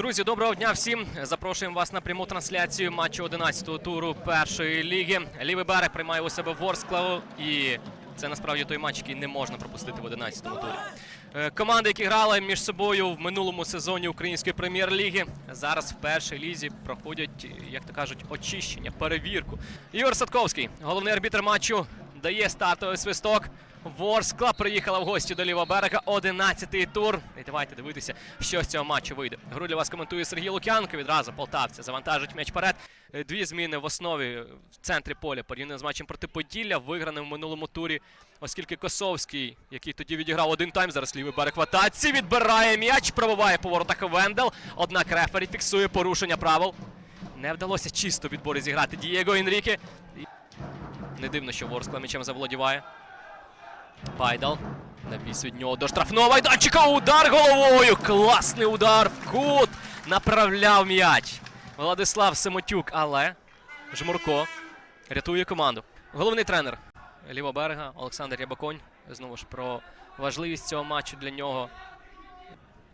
Друзі, доброго дня всім. Запрошуємо вас на пряму трансляцію матчу 11-го туру першої ліги. Лівий берег приймає у себе Ворсклаву, і це насправді той матч, який не можна пропустити в 11-му турі. Е, Команди, які грали між собою в минулому сезоні української прем'єр-ліги, зараз в першій лізі проходять, як то кажуть, очищення, перевірку. Ігор Садковський, головний арбітр матчу, дає стартовий свисток. Ворскла приїхала в гості до лівого берега. 11-й тур. І давайте дивитися, що з цього матчу вийде. Гру для вас коментує Сергій Лук'янко. Відразу полтавця завантажить м'яч вперед. Е, Дві зміни в основі в центрі поля порівняно з матчем проти Поділля, виграним в минулому турі, оскільки Косовський, який тоді відіграв один тайм, зараз лівий берег в атаці, відбирає м'яч, пробиває по воротах Вендел. Однак рефері фіксує порушення правил. Не вдалося чисто в відборі зіграти Дієго Інріке. І Не дивно, що Ворскла м'ячем заволодіває. Пайдал. Навіс від нього до штрафного майданчика. Удар головою. Класний удар в кут. Направляв м'яч. Владислав Семотюк, але Жмурко рятує команду. Головний тренер лівого берега Олександр Рябаконь. Знову ж про важливість цього матчу для нього.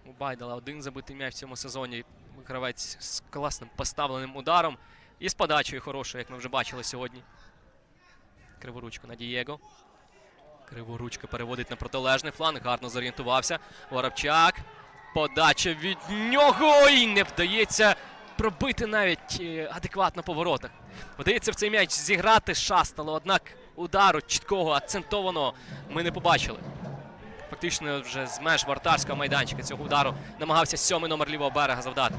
У Байдала один забитий м'яч в цьому сезоні. Гравець з класним поставленим ударом і з подачею хорошою, як ми вже бачили сьогодні. Криворучко на Дієго. Криворучка переводить на протилежний фланг. Гарно зорієнтувався. Воробчак. Подача від нього. І не вдається пробити навіть е, адекватно по воротах. Вдається в цей м'яч зіграти шастало, однак удару чіткого, акцентованого ми не побачили. Фактично вже з меж вартарського майданчика цього удару намагався сьомий номер лівого берега завдати.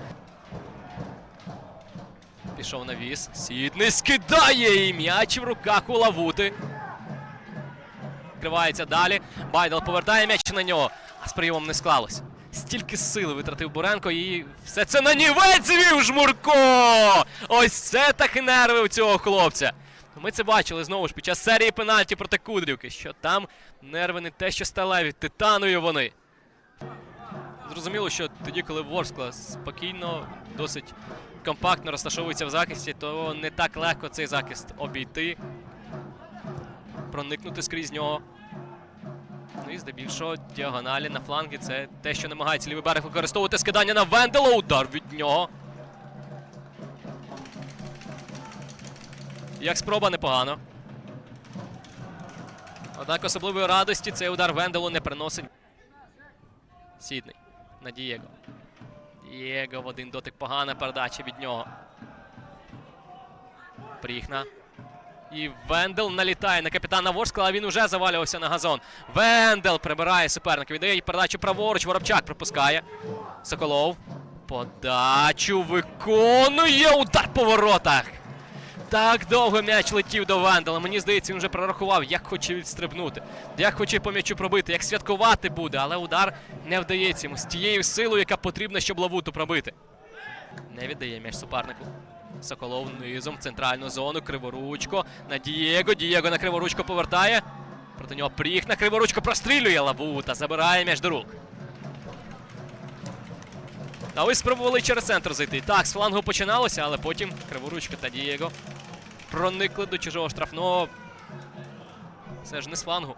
Пішов на віз. Сідний скидає і м'яч в руках у лавути. Відкривається далі. Байдал повертає м'яч на нього. А з прийомом не склалось. Стільки сили витратив Буренко і все це на нівець звів Жмурко! Ось це так нерви у цього хлопця. Ми це бачили знову ж під час серії пенальті проти Кудрівки, що там нерви не те, що сталеві, титанові вони. Зрозуміло, що тоді, коли Ворскла спокійно, досить компактно розташовується в захисті, то не так легко цей захист обійти, проникнути скрізь нього. Ну і здебільшого діагоналі на флангі це те, що намагається лівий берег використовувати скидання на Вендела. Удар від нього. Як спроба непогано. Однак особливої радості цей удар Венделу не приносить. Сідний на Дієго. Дієго в один дотик погана передача від нього. Пріхна. І Вендел налітає на капітана Ворскла, а він уже завалювався на газон. Вендел прибирає суперника. Віддає передачу праворуч. Воробчак пропускає. Соколов. Подачу виконує удар по воротах. Так довго м'яч летів до Вендела. Мені здається, він вже прорахував, як хоче відстрибнути, як хоче по м'ячу пробити, як святкувати буде, але удар не вдається йому з тією силою, яка потрібна, щоб лавуту пробити. Не віддає м'яч супернику. Соколов низом в центральну зону. Криворучко на Дієго. Дієго на криворучко повертає. Проти нього пріг на криворучку прострілює Лавута, забирає м'яч до рук. Та ось спробували через центр зайти. Так, з флангу починалося, але потім криворучка та Дієго проникли до чужого штрафного. Це ж не з флангу.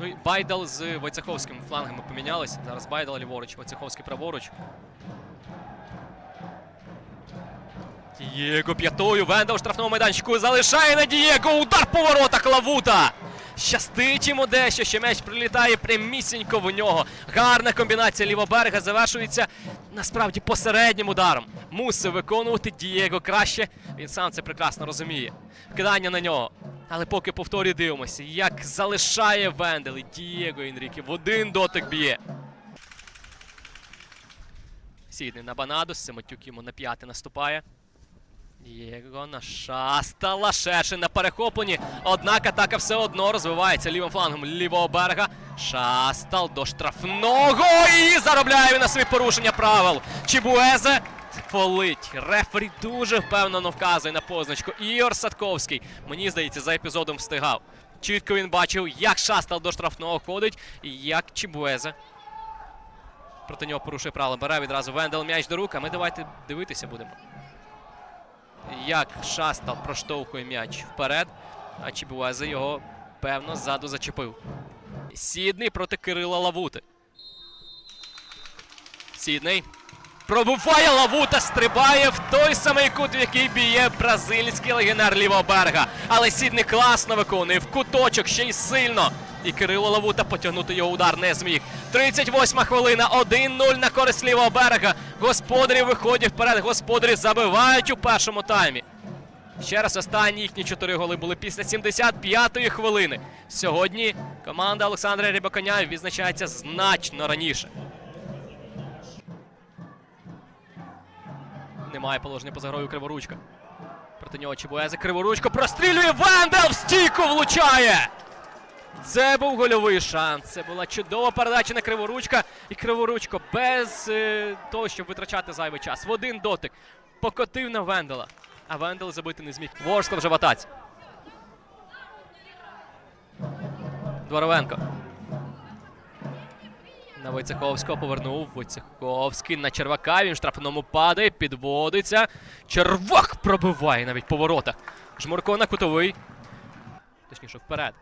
Ну і Байдал з Войцеховським флангами помінялися. Зараз Байдал ліворуч, Войцеховський праворуч. Дієго п'ятою. Венда у штрафному майданчику залишає на Дієго. Удар по воротах Лавута. Щастить йому дещо, що м'яч прилітає прямісінько в нього. Гарна комбінація лівого берега завершується насправді посереднім ударом. Мусив виконувати Дієго краще. Він сам це прекрасно розуміє. Кидання на нього. Але поки повторі дивимося, як залишає Вендел і Дієго Інрікі в один дотик б'є. Сідний на Банадос, Семотюк йому на п'яте наступає. Дієго на шаста Лашешин на перехопленні. Однак атака все одно розвивається лівим флангом лівого берега. Шастал до штрафного і заробляє він на свої порушення правил. Чібуезе фолить. Рефері дуже впевнено вказує на позначку. Ігор Садковський, мені здається, за епізодом встигав. Чітко він бачив, як Шастал до штрафного ходить і як Чібуезе. Проти нього порушує правила. Бере відразу Вендел м'яч до рук, а ми давайте дивитися будемо як Шастал проштовхує м'яч вперед, а Чібуезе його, певно, ззаду зачепив. Сідний проти Кирила Лавути. Сідний. Пробуває Лавута, стрибає в той самий кут, в який б'є бразильський легіонер лівого берега. Але Сідний класно виконує в куточок ще й сильно. І Кирило Лавута потягнути його удар не зміг. 38 хвилина, 1-0 на користь лівого берега. Господарі виходять вперед. Господарі забивають у першому таймі. Ще раз останні їхні чотири голи були після 75-ї хвилини. Сьогодні команда Олександра Рібаконя відзначається значно раніше. Немає положення поза грою Криворучка. Проти нього Чебуезе Криворучко прострілює Вендел в стійку влучає! Це був гольовий шанс. Це була чудова передача на Криворучка. І Криворучко без е, того, щоб витрачати зайвий час. В один дотик покотив на Вендела. А Вендел забити не зміг. Ворскла вже в атаці. Дворовенко. На Войцеховського повернув. Войцеховський на Червака. Він в штрафному падає, підводиться. Червак пробиває навіть по воротах. Жмурко на кутовий. Точніше, вперед.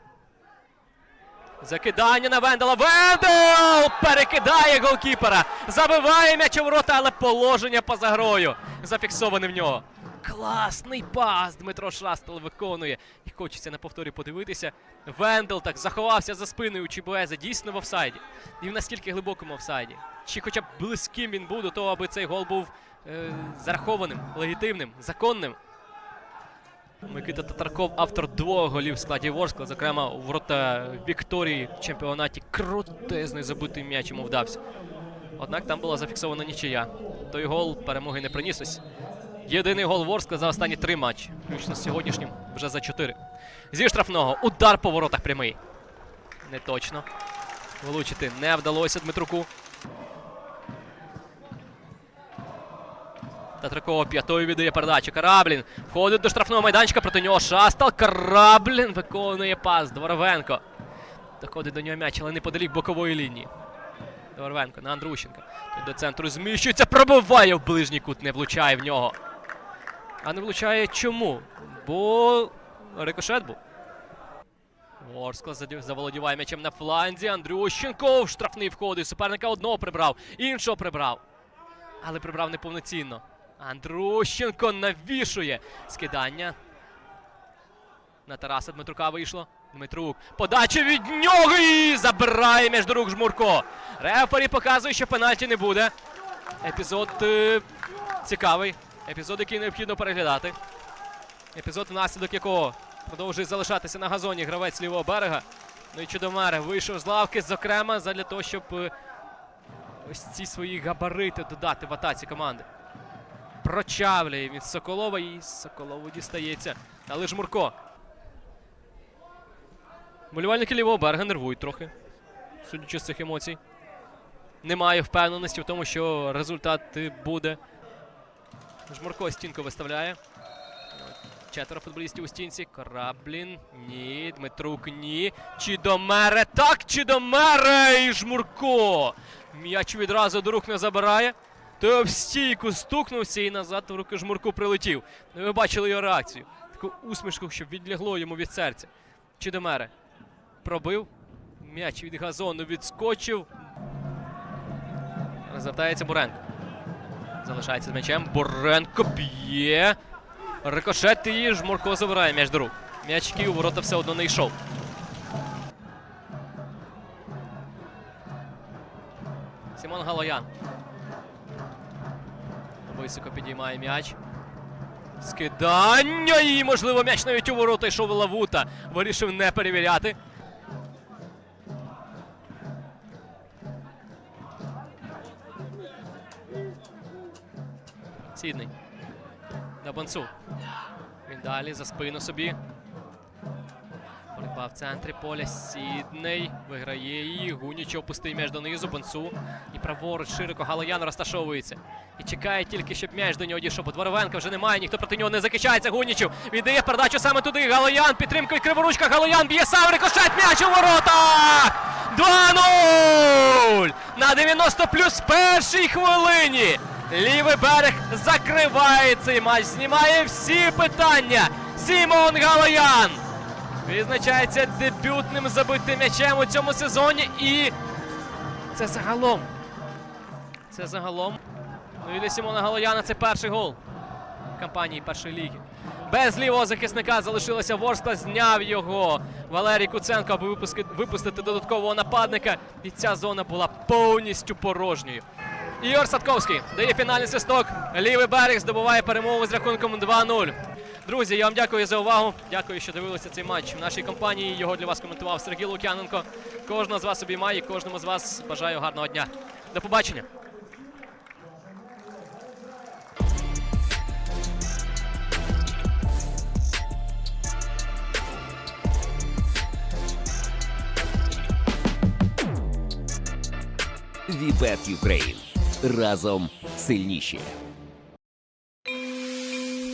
Закидання на Вендела. Вендел! Перекидає голкіпера. Забиває м'яч у ворота, але положення поза грою. Зафіксоване в нього. Класний пас Дмитро Шастел виконує. І хочеться на повторі подивитися. Вендел так заховався за спиною Чібуеза. Дійсно в офсайді. І в наскільки глибокому офсайді. Чи хоча б близьким він був до того, аби цей гол був е, зарахованим, легітимним, законним. Микита Татарков, автор двох голів в складі Ворскла, зокрема ворота Вікторії в чемпіонаті. Крутезний забитий м'яч йому вдався. Однак там була зафіксована нічия. Той гол перемоги не приніс ось. Єдиний гол Ворскла за останні три матчі, включно з сьогоднішнім, вже за чотири. Зі штрафного удар по воротах прямий. Не точно. Влучити не вдалося Дмитруку. Татракова п'ятою віддає передачу. Караблін входить до штрафного майданчика проти нього Шастал. Караблін виконує пас. Дворовенко. Доходить до нього м'яч, але неподалік бокової лінії. Дворовенко на Андрущенка. Тут до центру зміщується, пробиває в ближній кут, не влучає в нього. А не влучає чому? Бо рикошет був. Ворскла заволодіває м'ячем на фланзі. Андрющенко штрафний входить. Суперника одного прибрав, іншого прибрав. Але прибрав неповноцінно. Андрущенко навішує скидання. На Тараса Дмитрука вийшло. Дмитрук. Подача від нього і забирає між рук жмурко. Рефері показує, що пенальті не буде. Епізод е, цікавий. Епізод, який необхідно переглядати. Епізод, внаслідок якого продовжує залишатися на газоні гравець лівого берега. Ну і Чудомер вийшов з лавки, зокрема, задля того, щоб е, ось ці свої габарити додати в атаці команди. Прочавлює від Соколова і Соколову дістається. Але Жмурко. Болівальники лівого берега нервують трохи, судячи з цих емоцій. Немає впевненості в тому, що результат буде. Жмурко стінку виставляє. Четверо футболістів у стінці. Кораблін. Ні. Дмитрук. Ні. Чідомере. Так, Чідомере! І Жмурко. М'яч відразу до рук не забирає. То в стійку стукнувся і назад в руки Жмурку прилетів. Ну, ви бачили його реакцію. Таку усмішку, щоб відлягло йому від серця. Чідомере. Пробив. М'яч від газону відскочив. Розвертається Буренко. Залишається з м'ячем. Буренко б'є. Рикошет і Жмурко забирає м'яч до рук. М'яч у ворота все одно не йшов. Сімон Галоян. Високо підіймає м'яч. Скидання і, можливо, м'яч навіть у ворота йшов Лавута. Вирішив не перевіряти. Сідний. На Бонцу. Він далі за спину собі. Боротьба в центрі поля. Сідний. Виграє її. Гунічов пустий м'яч донизу. Бонцу. І праворуч широко Галоян розташовується. І чекає тільки, щоб м'яч до нього дійшов. Бо Дворовенка вже немає, ніхто проти нього не захищається. Гунічев віддає передачу саме туди. Галоян. Підтримка від криворучка. Галоян б'є сам рикошет. М'яч у ворота! 2-0! На 90 плюс першій хвилині. Лівий берег закриває цей матч, знімає всі питання. Сімон Галоян відзначається дебютним забитим м'ячем у цьому сезоні. І це загалом. Це загалом. Ну і для Сімона Галояна це перший гол кампанії першої ліги. Без лівого захисника залишилося Ворскла, зняв його Валерій Куценко, аби випустити додаткового нападника. І ця зона була повністю порожньою. Ігор Садковський дає фінальний свисток. Лівий берег здобуває перемогу з рахунком 2-0. Друзі, я вам дякую за увагу. Дякую, що дивилися цей матч в нашій компанії. Його для вас коментував Сергій Лук'яненко. Кожного з вас обіймає, кожному з вас бажаю гарного дня. До побачення. Вібет Юкрейн. Разом сильніші.